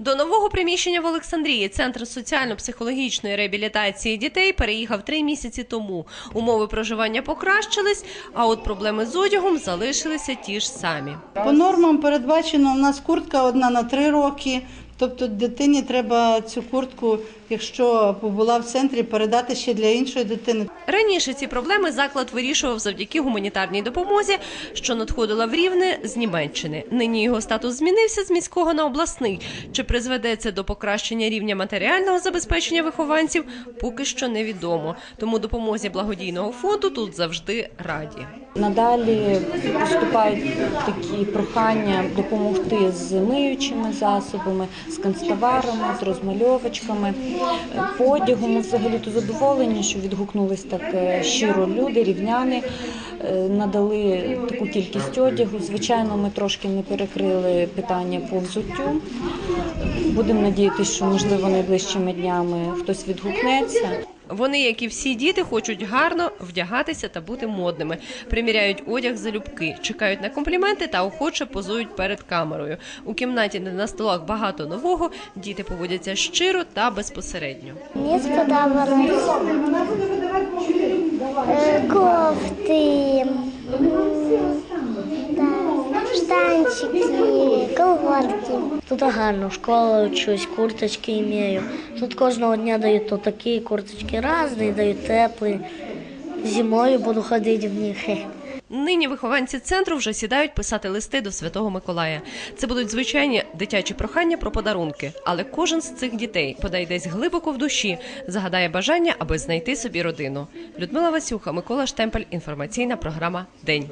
До нового приміщення в Олександрії центр соціально-психологічної реабілітації дітей переїхав три місяці тому. Умови проживання покращились, а от проблеми з одягом залишилися ті ж самі. По нормам передбачено у нас куртка одна на три роки. Тобто дитині треба цю куртку, якщо побула в центрі, передати ще для іншої дитини. Раніше ці проблеми заклад вирішував завдяки гуманітарній допомозі, що надходила в Рівне з Німеччини. Нині його статус змінився з міського на обласний. Чи призведе це до покращення рівня матеріального забезпечення вихованців, поки що невідомо. Тому допомозі благодійного фонду тут завжди раді. Надалі поступають такі прохання допомогти з миючими засобами, з канцтоварами, з розмальовочками. Е, По одягу ми взагалі то задоволені, що відгукнулись так е, щиро люди, рівняни, е, надали таку кількість одягу. Звичайно, ми трошки не перекрили питання по взуттю. Будемо надіятися, що можливо найближчими днями хтось відгукнеться. Вони, як і всі діти, хочуть гарно вдягатися та бути модними. Приміряють одяг залюбки, чекають на компліменти та охоче позують перед камерою. У кімнаті, на столах багато нового, діти поводяться щиро та безпосередньо. Мені сподобалось штанчики, колготки. Тут гарно, школа учусь, курточки имею. Тут кожного дня дають то такі курточки різні, дають теплі. Зимою буду ходити в них. Нині вихованці центру вже сідають писати листи до Святого Миколая. Це будуть звичайні дитячі прохання про подарунки, але кожен з цих дітей подай десь глибоко в душі, загадає бажання, аби знайти собі родину. Людмила Васюха, Микола Штемпель. Інформаційна програма День.